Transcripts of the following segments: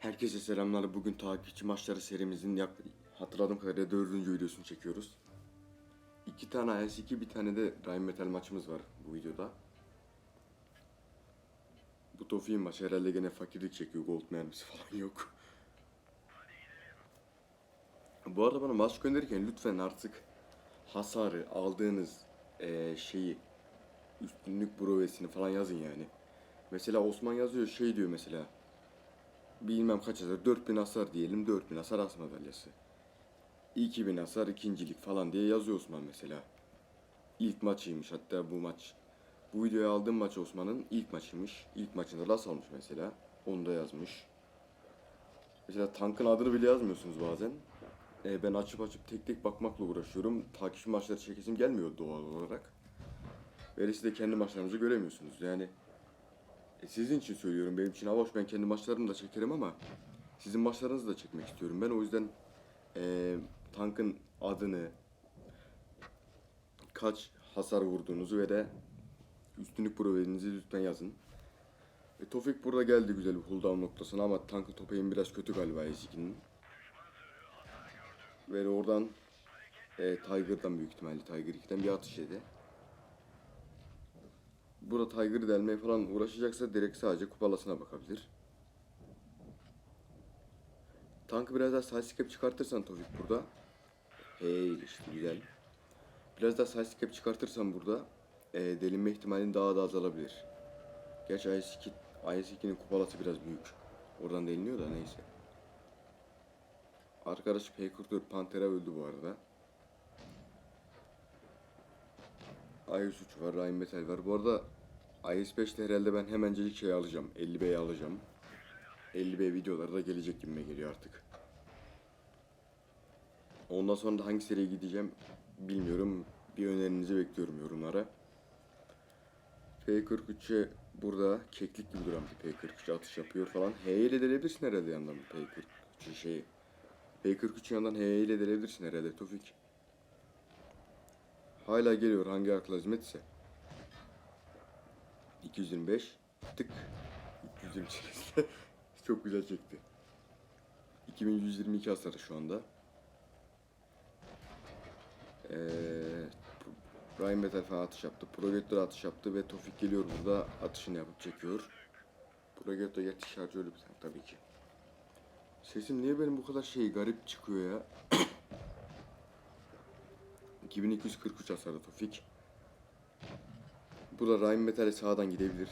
Herkese selamlar. Bugün takipçi maçları serimizin yak hatırladığım kadarıyla dördüncü videosunu çekiyoruz. İki tane AS2 bir tane de Rhein Metal maçımız var bu videoda. Bu Tofi'nin maçı herhalde gene fakirlik çekiyor. Gold mermisi falan yok. Bu arada bana maç gönderirken lütfen artık hasarı aldığınız eee, şeyi üstünlük brovesini falan yazın yani. Mesela Osman yazıyor şey diyor mesela bilmem kaç hasar 4000 hasar diyelim 4000 hasar as madalyası. 2000 hasar ikincilik falan diye yazıyor Osman mesela. İlk maçıymış hatta bu maç. Bu videoyu aldığım maç Osman'ın ilk maçıymış. İlk maçında las almış mesela. Onu da yazmış. Mesela tankın adını bile yazmıyorsunuz bazen. Ee, ben açıp açıp tek tek bakmakla uğraşıyorum. Takipçi maçları çekesim gelmiyor doğal olarak. Ve de kendi maçlarınızı göremiyorsunuz. Yani e, sizin için söylüyorum. Benim için hoş. Ben kendi maçlarımı da çekerim ama sizin maçlarınızı da çekmek istiyorum. Ben o yüzden e, tankın adını, kaç hasar vurduğunuzu ve de üstünlük provalarınızı lütfen yazın. E, Tofik burada geldi güzel bir cooldown noktasına ama tankın topayım biraz kötü galiba S2'nin. Ve oradan e, Tiger'dan büyük ihtimalle Tiger 2'den bir atış yedi. Burada Tiger'ı delmeye falan uğraşacaksa direkt sadece kupalasına bakabilir. Tankı biraz daha sidestep çıkartırsan Tofik burada. Hey işte güzel. Biraz daha sidestep çıkartırsan burada e, delinme ihtimalin daha da azalabilir. Gerçi IS-2 IS-2'nin kupalası biraz büyük. Oradan deliniyor da neyse. Arkadaş P44 Pantera öldü bu arada. IS-3 var, Rhein Metal var. Bu arada IS-5'te herhalde ben hemencelik şey alacağım. 50B'yi alacağım. 50B videoları da gelecek gibime geliyor artık. Ondan sonra da hangi seriye gideceğim bilmiyorum. Bir önerinizi bekliyorum yorumlara. P43'e burada keklik gibi duran bir P43 atış yapıyor falan. H ile delebilirsin herhalde yandan bu P43 şey. P43'ün yandan H ile delebilirsin herhalde Tofik. Hala geliyor hangi akla hizmetse. 225 tık 328 çok güzel çekti. 2122 hasarı şu anda. Ee, Ryan Metal falan atış yaptı. Progettor atış yaptı ve Tofik geliyor burada atışını yapıp çekiyor. Progettor yetiş şarjörlü bir tank tabii ki. Sesim niye benim bu kadar şey garip çıkıyor ya? 2243 hasarı Tofik. Burada Ryan Metal'e sağdan gidebilir.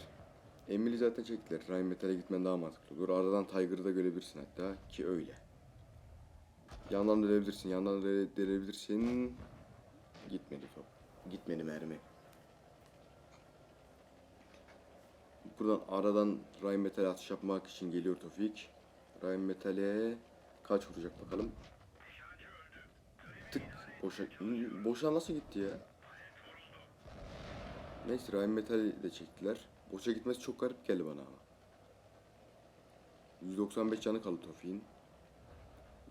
Emily zaten çektiler. Ryan Metal'e gitmen daha mantıklı olur. Aradan Tiger'ı da görebilirsin hatta ki öyle. Yandan dönebilirsin, yandan döne- dönebilirsin. Gitmedi top. Gitmedi mermi. Buradan aradan Ryan Metal'e atış yapmak için geliyor Tofik. Ryan Metal'e kaç vuracak bakalım. Tık boşa boşa nasıl gitti ya? Neyse Ryan Metal'i de çektiler. Boşa gitmesi çok garip geldi bana ama. 195 canı kaldı Tofik'in.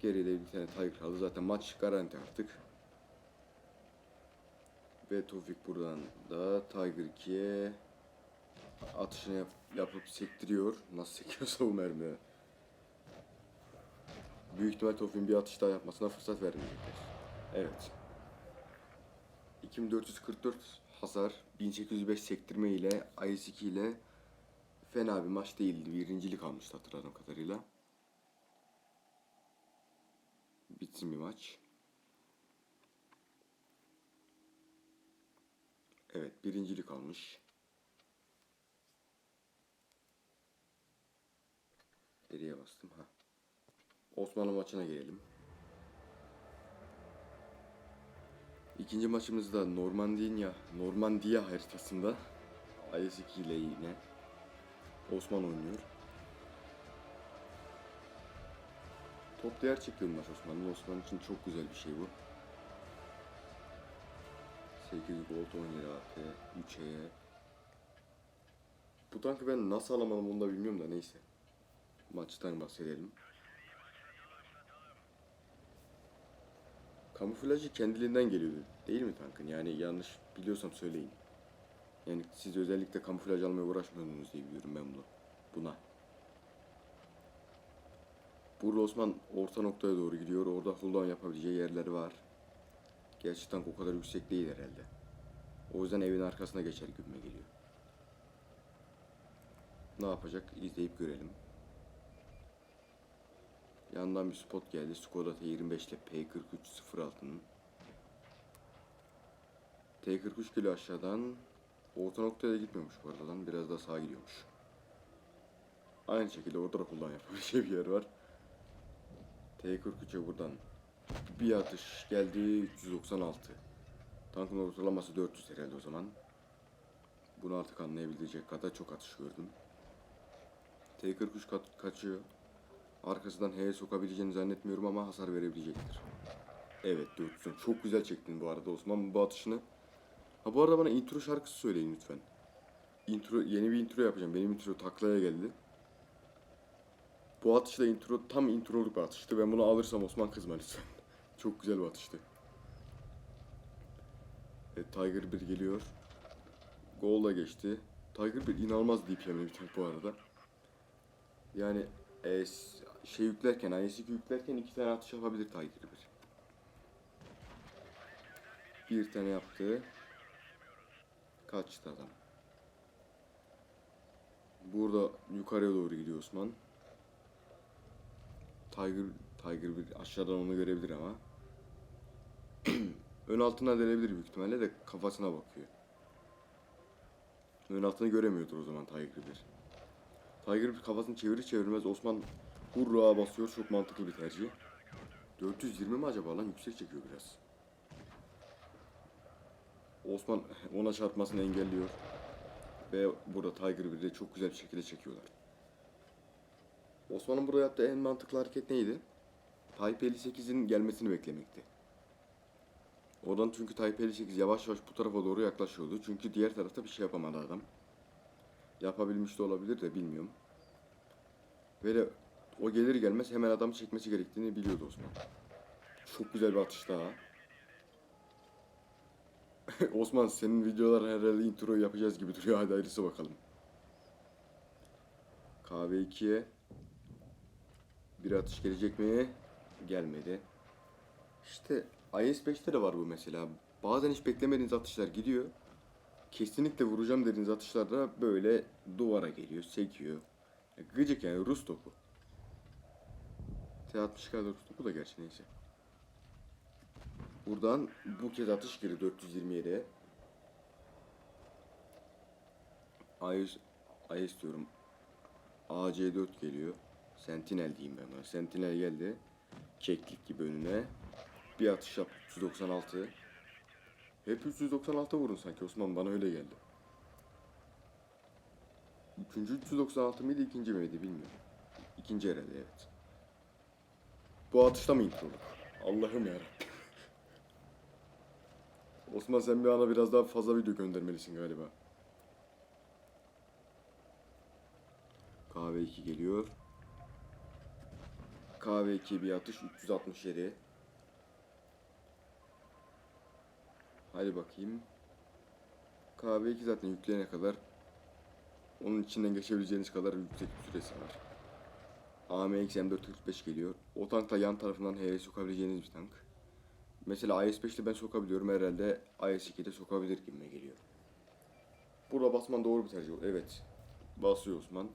Geride bir tane Tiger kaldı. Zaten maç garanti artık. Ve Tofik buradan da Tiger 2'ye atışını yap- yapıp sektiriyor. Nasıl sekiyorsa bu mermi. Büyük ihtimal Tofik'in bir atış daha yapmasına fırsat vermeyecekler. Evet. 2444 hasar, 1805 sektirme ile IS-2 ile fena bir maç değildi. Birincilik almıştı hatırladığım kadarıyla. Bitsin bir maç. Evet, birincilik almış. Nereye bastım ha? Osmanlı maçına gelelim. İkinci maçımızda Normandiya, Normandiya haritasında IS-2 ile yine Osman oynuyor. Top değer çekiyor maç Osman'ın. Osman için çok güzel bir şey bu. 8 gold 17 AP 3 E. Bu tankı ben nasıl alamadım onu da bilmiyorum da neyse. Maçtan bahsedelim. Kamuflajı kendiliğinden geliyor değil mi tankın? Yani yanlış biliyorsam söyleyin. Yani siz özellikle kamuflaj almaya uğraşmıyordunuz diye biliyorum ben bunu. Buna. Burada Osman orta noktaya doğru gidiyor. Orada cooldown yapabileceği yerleri var. Gerçi tank o kadar yüksek değil herhalde. O yüzden evin arkasına geçer gibime geliyor. Ne yapacak izleyip görelim. Yandan bir spot geldi. Skoda T25 ile P4306'nın. T43 geliyor aşağıdan. Orta noktaya da gitmiyormuş bu arada lan. Biraz daha sağa gidiyormuş. Aynı şekilde orada da kullan yapabileceği bir yer var. T43'e buradan bir atış geldi 396. Tankın ortalaması 400 herhalde o zaman. Bunu artık anlayabilecek kadar çok atış gördüm. T43 kat, kaçıyor. Arkasından H'ye sokabileceğini zannetmiyorum ama hasar verebilecektir. Evet 400. Çok güzel çektin bu arada Osman bu atışını. Ha bu arada bana intro şarkısı söyleyin lütfen. Intro yeni bir intro yapacağım. Benim intro taklaya geldi. Bu atışla intro tam introluk bir atıştı. Ben bunu alırsam Osman kızma lütfen. Çok güzel bir atıştı. Evet Tiger 1 geliyor. Gol da geçti. Tiger 1 inanılmaz DPM'li bir tank bu arada. Yani e, s- şey yüklerken, IS2 yüklerken iki tane atış yapabilir Tiger 1. Bir tane yaptı. Kaçtı adam. Burada yukarıya doğru gidiyor Osman. Tiger Tiger bir aşağıdan onu görebilir ama. Ön altına delebilir büyük ihtimalle de kafasına bakıyor. Ön altını göremiyordur o zaman Tiger bir. Tiger bir kafasını çevirir çevirmez Osman hurra basıyor. Çok mantıklı bir tercih. 420 mi acaba lan? Yüksek çekiyor biraz. Osman ona çarpmasını engelliyor. Ve burada Tiger 1'de çok güzel bir şekilde çekiyorlar. Osman'ın burada yaptığı en mantıklı hareket neydi? Tayyip 58'in gelmesini beklemekti. Oradan çünkü Tayyip 58 yavaş yavaş bu tarafa doğru yaklaşıyordu. Çünkü diğer tarafta bir şey yapamadı adam. Yapabilmiş de olabilir de bilmiyorum. Ve de o gelir gelmez hemen adam çekmesi gerektiğini biliyordu Osman. Çok güzel bir atış daha. Osman senin videolar herhalde intro yapacağız gibi duruyor. Hadi hayırlısı bakalım. Kahve 2'ye bir atış gelecek mi? Gelmedi. İşte IS-5'te de var bu mesela. Bazen hiç beklemediğiniz atışlar gidiyor. Kesinlikle vuracağım dediğiniz atışlar da böyle duvara geliyor, sekiyor. Gıcık yani Rus topu. T-60 kadar Rus topu da gerçi neyse. Buradan bu kez atış geri 427'ye. IS, IS diyorum. AC4 geliyor. Sentinel diyeyim ben buna. Sentinel geldi. Keklik gibi önüne. Bir atış yap 396. Hep 396 vurun sanki Osman bana öyle geldi. Üçüncü 396 mıydı ikinci miydi bilmiyorum. İkinci herhalde evet. Bu atışta mı intro? Allah'ım yarabbim. Osman sen bir ana biraz daha fazla video göndermelisin galiba. Kahve 2 geliyor. Kahve 2 bir atış 367. Hadi bakayım. Kahve 2 zaten yükleyene kadar onun içinden geçebileceğiniz kadar yüksek bir süresi var. AMX M445 geliyor. O tank da yan tarafından H'ye sokabileceğiniz bir tank. Mesela IS-5'te ben sokabiliyorum herhalde IS-2'de sokabilir gibime geliyor. Burada basman doğru bir tercih. Evet. Basıyor Osman.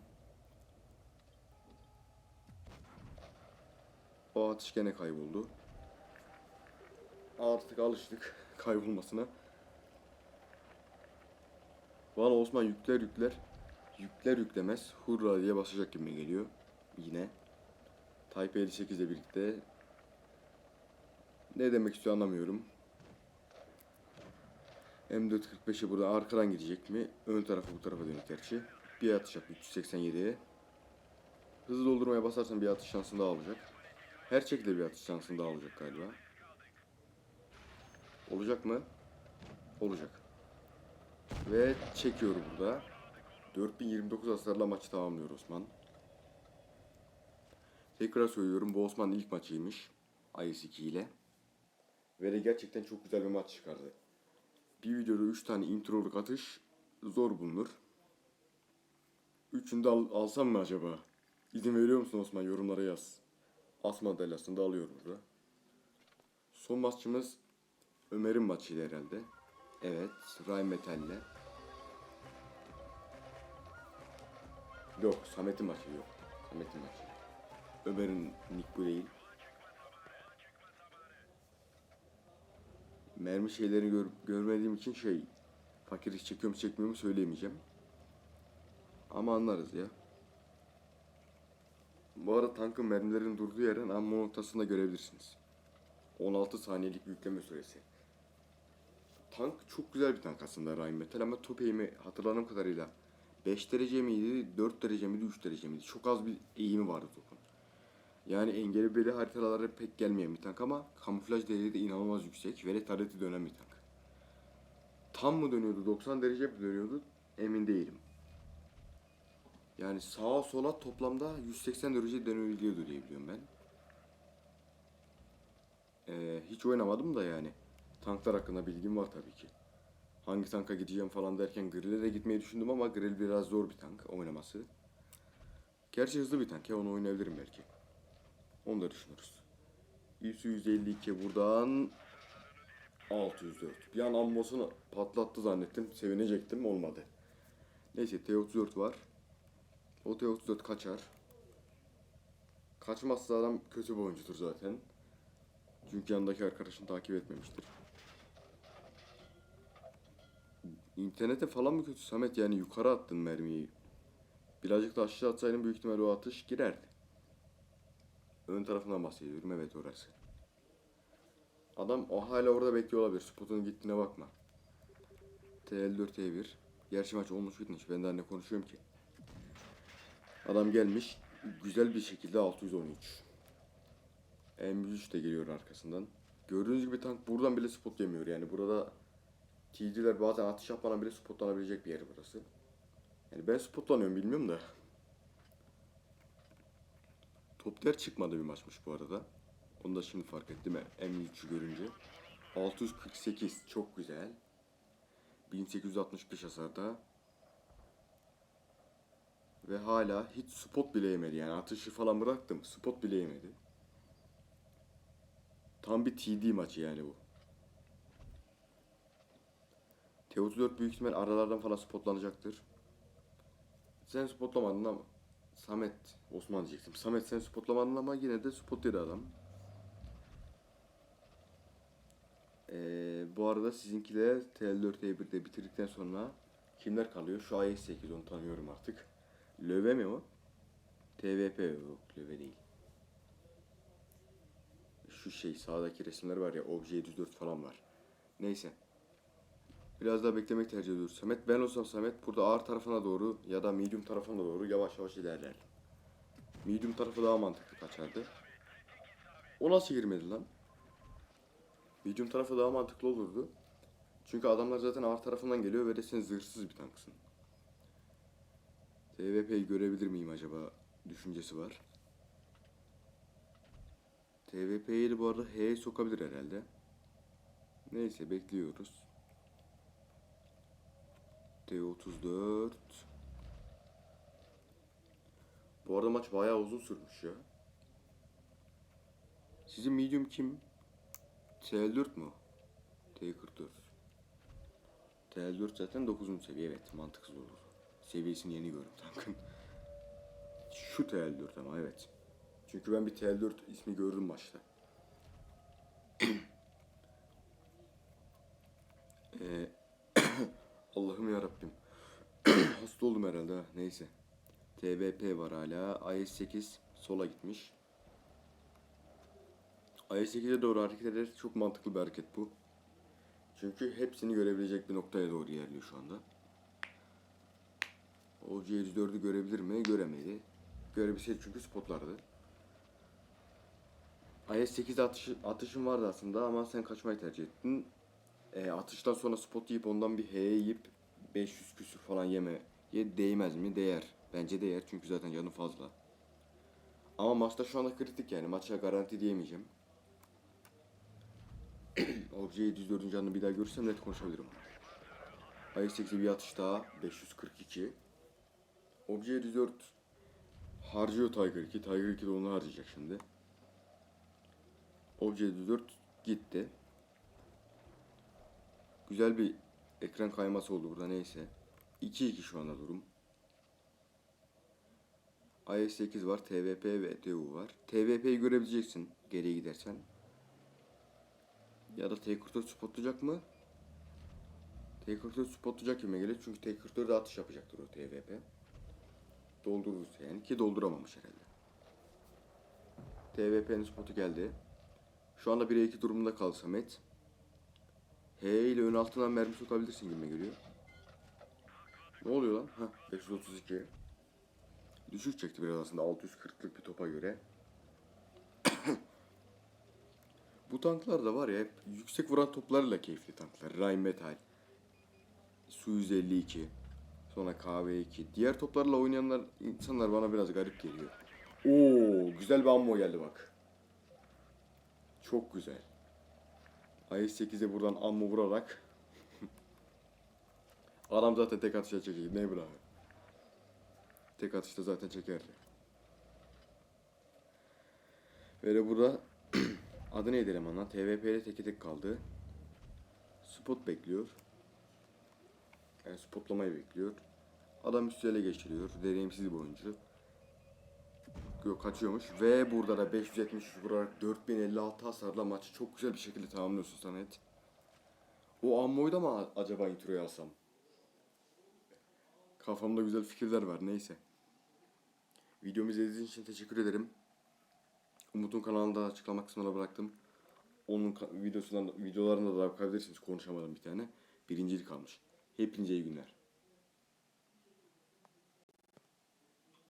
O atış gene kayboldu. Artık alıştık kaybolmasına. Valla Osman yükler yükler. Yükler yüklemez. Hurra diye basacak gibime geliyor. Yine. Type 58 ile birlikte. Ne demek istiyor anlamıyorum. M445'e burada arkadan gidecek mi? Ön tarafı bu tarafa dönük gerçi. Bir atış yap 387'ye. Hızlı doldurmaya basarsan bir atış şansın daha olacak. Her şekilde bir atış şansın daha olacak galiba. Olacak mı? Olacak. Ve çekiyor burada. 4029 hasarla maçı tamamlıyor Osman. Tekrar söylüyorum bu Osman'ın ilk maçıymış. IS-2 ile. Ve de gerçekten çok güzel bir maç çıkardı. Bir videoda 3 tane introluk atış zor bulunur. Üçünü de al- alsam mı acaba? İzin veriyor musun Osman? Yorumlara yaz. As madalyasını da alıyor burada. Son maçımız Ömer'in maçıydı herhalde. Evet, Ray Metal'le. Yok, Samet'in maçı yok. Samet'in maçı. Ömer'in nick bu değil. Mermi şeylerini gör- görmediğim için şey fakir iş çekiyor mu çekmiyor mu söyleyemeyeceğim. Ama anlarız ya. Bu arada tankın mermilerin durduğu yerin ammo noktasında görebilirsiniz. 16 saniyelik yükleme süresi. Tank çok güzel bir tank aslında Rheinmetall ama top eğimi hatırladığım kadarıyla 5 derece miydi, 4 derece miydi, 3 derece miydi? Çok az bir eğimi vardı topun. Yani engebeli haritalara pek gelmeyen bir tank ama kamuflaj değeri de inanılmaz yüksek ve retareti dönen bir tank. Tam mı dönüyordu, 90 derece mi dönüyordu emin değilim. Yani sağa sola toplamda 180 derece dönebiliyordu diye ben. Ee, hiç oynamadım da yani. Tanklar hakkında bilgim var tabii ki. Hangi tanka gideceğim falan derken Grill'e de gitmeyi düşündüm ama Grill biraz zor bir tank oynaması. Gerçi hızlı bir tank ya onu oynayabilirim belki. Onu da düşünürüz. ISU 152 buradan 604. Bir an ammosunu patlattı zannettim. Sevinecektim olmadı. Neyse T34 var. O T34 kaçar. Kaçmazsa adam kötü bir oyuncudur zaten. Çünkü yanındaki arkadaşını takip etmemiştir. İnternete falan mı kötü Samet yani yukarı attın mermiyi. Birazcık da aşağı atsaydın büyük ihtimal o atış girerdi. Ön tarafından bahsediyorum evet orası. Adam o hala orada bekliyor olabilir. Spotun gittiğine bakma. TL4 T1. Gerçi maç olmuş bitmiş. Ben daha ne konuşuyorum ki. Adam gelmiş. Güzel bir şekilde 613. M103 de geliyor arkasından. Gördüğünüz gibi tank buradan bile spot yemiyor. Yani burada TC'ler bazen atış yapmadan bile spotlanabilecek bir yer burası. Yani ben spotlanıyorum bilmiyorum da. Top der çıkmadı bir maçmış bu arada. Onu da şimdi fark ettim M103'ü görünce. 648 çok güzel. 1865 hasarda. Ve hala hiç spot bile yemedi yani atışı falan bıraktım spot bile yemedi. Tam bir TD maçı yani bu. T34 büyük ihtimal aralardan falan spotlanacaktır. Sen spotlamadın ama Samet Osman diyecektim. Samet sen spotlamadın ama yine de spot yedi adam. Ee, bu arada sizinkiler TL4 E1'de bitirdikten sonra kimler kalıyor? Şu AS8 onu tanıyorum artık. Löve mi o? TVP yok Löve değil. Şu şey sağdaki resimler var ya Obje 704 falan var. Neyse. Biraz daha beklemek tercih ediyoruz. Samet ben olsam Samet burada ağır tarafına doğru ya da medium tarafına doğru yavaş yavaş ilerler. Medium tarafı daha mantıklı kaçardı. O nasıl girmedi lan? Medium tarafı daha mantıklı olurdu. Çünkü adamlar zaten ağır tarafından geliyor ve de sen zırhsız bir tanksın. TVP'yi görebilir miyim acaba düşüncesi var. TVP'yi bu arada H'ye sokabilir herhalde. Neyse bekliyoruz. T34 Bu arada maç bayağı uzun sürmüş ya. Sizin medium kim? TL4 mu? T44 TL4 zaten 9. seviye evet mantıksız olur. Seviyesini yeni gördüm tankın. Şu TL4 ama evet. Çünkü ben bir TL4 ismi gördüm maçta. Ee, Allah'ım ya Rabbim. Hasta oldum herhalde ha. Neyse. TBP var hala. IS-8 sola gitmiş. IS-8'e doğru hareket ederek çok mantıklı bir hareket bu. Çünkü hepsini görebilecek bir noktaya doğru ilerliyor şu anda. O C104'ü görebilir mi? Göremedi. Görebilseydi çünkü spotlardı. IS-8 atışı, atışın vardı aslında ama sen kaçmayı tercih ettin. E, atıştan sonra spot yiyip ondan bir H yiyip 500 küsür falan yeme. Ye değmez mi? Değer. Bence değer çünkü zaten canı fazla. Ama maçta şu anda kritik yani. Maça garanti diyemeyeceğim. Obje 704'ün canını bir daha görürsem net konuşabilirim. IS-8'e bir atış daha. 542. Obje 704 harcıyor Tiger 2. Tiger 2 de onu harcayacak şimdi. Obje 4 gitti. Güzel bir ekran kayması oldu burada neyse. 2-2 şu anda durum. IS-8 var, TVP ve TU var. TVP'yi görebileceksin geriye gidersen. Ya da T-44 spotlayacak mı? T-44 spotlayacak gibi geliyor çünkü T-44'de atış yapacaktır o TVP. Doldurursa yani ki dolduramamış herhalde. TVP'nin spotu geldi. Şu anda 1'e 2 durumunda kaldı Samet. H ile ön altından mermi sokabilirsin gibi geliyor. Ne oluyor lan? Heh, 532. Düşük çekti biraz aslında 640'lık bir topa göre. Bu tanklar da var ya hep yüksek vuran toplarıyla keyifli tanklar. Rheinmetall, Su-152, sonra KV-2. Diğer toplarla oynayanlar insanlar bana biraz garip geliyor. Oo, güzel bir ammo geldi bak. Çok güzel. IS-8'e buradan ammo vurarak Adam zaten tek atışa çekiyor. Ne bra? Tek atışta zaten çekerdi. Böyle burada adı neydi elemanlar? TVP'de teki tek kaldı. Spot bekliyor. Yani spotlamayı bekliyor. Adam üstü ele geçiriyor. Deneyimsiz bir oyuncu. Yok kaçıyormuş. Ve burada da 570 vurarak 4056 hasarla maçı çok güzel bir şekilde tamamlıyorsun Samet. O ammoyu da mı acaba introya alsam? Kafamda güzel fikirler var neyse. Videomu izlediğiniz için teşekkür ederim. Umut'un kanalında açıklama kısmına bıraktım. Onun videosundan videolarında da bakabilirsiniz. Konuşamadım bir tane. Birincilik almış. Hepinize iyi günler.